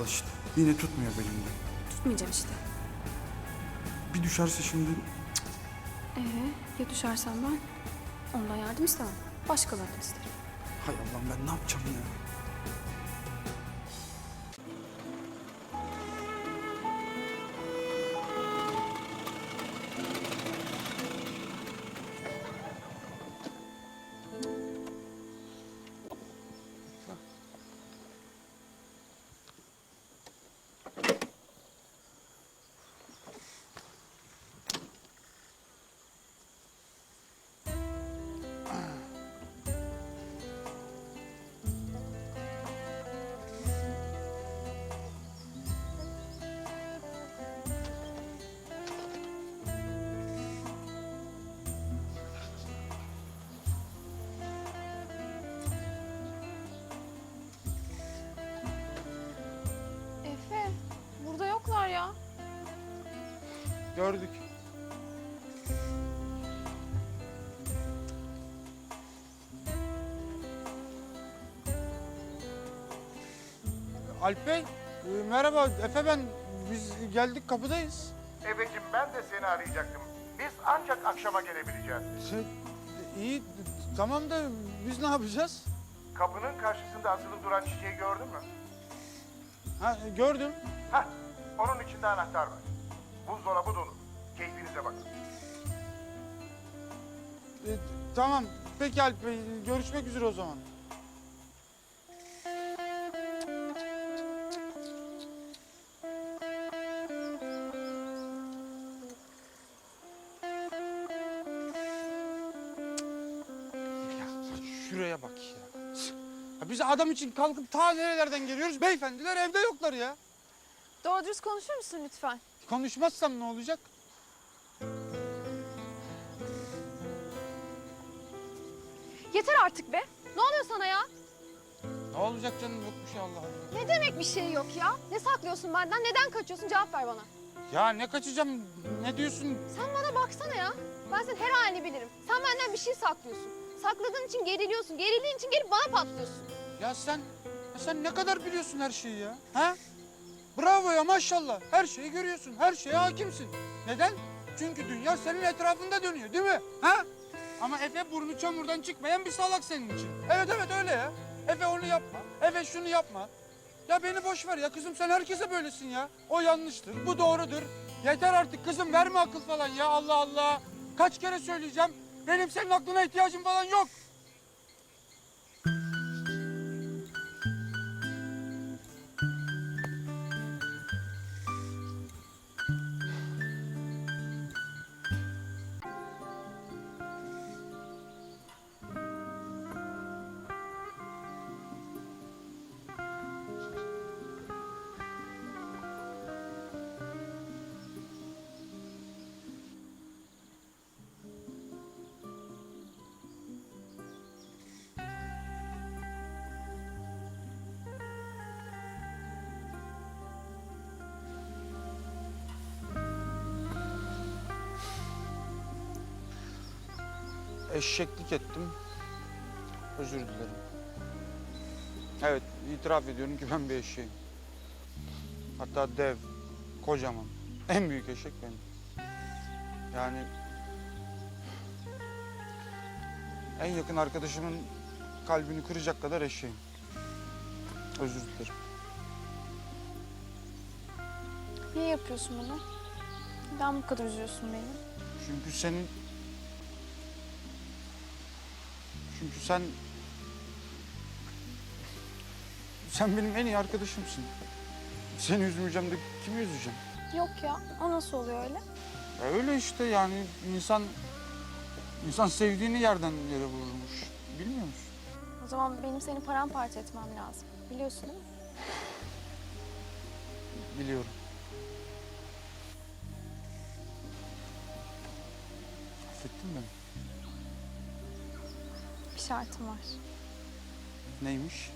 Al işte. Yine tutmuyor belimde. Tutmayacağım işte. Bir düşerse şimdi Ee, ya düşersem ben? Ondan yardım istemem. Başkalarından isterim. hay Allah'ım ben ne yapacağım ya? Gördük. Alp Bey, e, merhaba. Efe ben. Biz geldik kapıdayız. Ebeciğim ben de seni arayacaktım. Biz ancak akşama gelebileceğiz. Şey, iyi, tamam da biz ne yapacağız? Kapının karşısında asılı duran çiçeği gördün mü? Ha, gördüm. Hah, onun içinde anahtar var. Buzdolabı dolu. Keyfinize bakın. E, tamam. Peki Alp Bey, görüşmek üzere o zaman. Ya şuraya bak ya. ya. Biz adam için kalkıp ta nerelerden geliyoruz? Beyefendiler evde yoklar ya. Doğru dürüst konuşur musun lütfen? Konuşmazsam ne olacak? Yeter artık be. Ne oluyor sana ya? Ne olacak canım yok bir şey Allah Allah. Ne demek bir şey yok ya? Ne saklıyorsun benden? Neden kaçıyorsun? Cevap ver bana. Ya ne kaçacağım? Ne diyorsun? Sen bana baksana ya. Ben senin her halini bilirim. Sen benden bir şey saklıyorsun. Sakladığın için geriliyorsun. Gerildiğin için gelip bana patlıyorsun. Ya sen, ya sen ne kadar biliyorsun her şeyi ya? Ha? Bravo ya maşallah. Her şeyi görüyorsun. Her şeye hakimsin. Neden? Çünkü dünya senin etrafında dönüyor değil mi? Ha? Ama Efe burnu çamurdan çıkmayan bir salak senin için. Evet evet öyle ya. Efe onu yapma. Efe şunu yapma. Ya beni boş ver ya kızım sen herkese böylesin ya. O yanlıştır, bu doğrudur. Yeter artık kızım verme akıl falan ya Allah Allah. Kaç kere söyleyeceğim. Benim senin aklına ihtiyacım falan yok. Eşeklik ettim. Özür dilerim. Evet, itiraf ediyorum ki ben bir eşeğim. Hatta dev, kocaman. En büyük eşek benim. Yani... En yakın arkadaşımın kalbini kıracak kadar eşeğim. Özür dilerim. Niye yapıyorsun bunu? Neden bu kadar üzüyorsun beni? Çünkü senin... Çünkü sen... Sen benim en iyi arkadaşımsın. Seni üzmeyeceğim de kimi üzeceğim? Yok ya. O nasıl oluyor öyle? Ya öyle işte yani insan... insan sevdiğini yerden yere vururmuş. Bilmiyor musun? O zaman benim seni paramparça etmem lazım. Biliyorsun değil mi? Biliyorum. Şartım var. Neymiş?